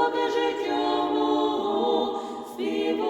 Боже життя мого, співаю.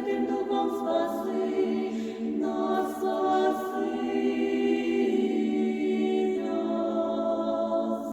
Святим Духом спаси.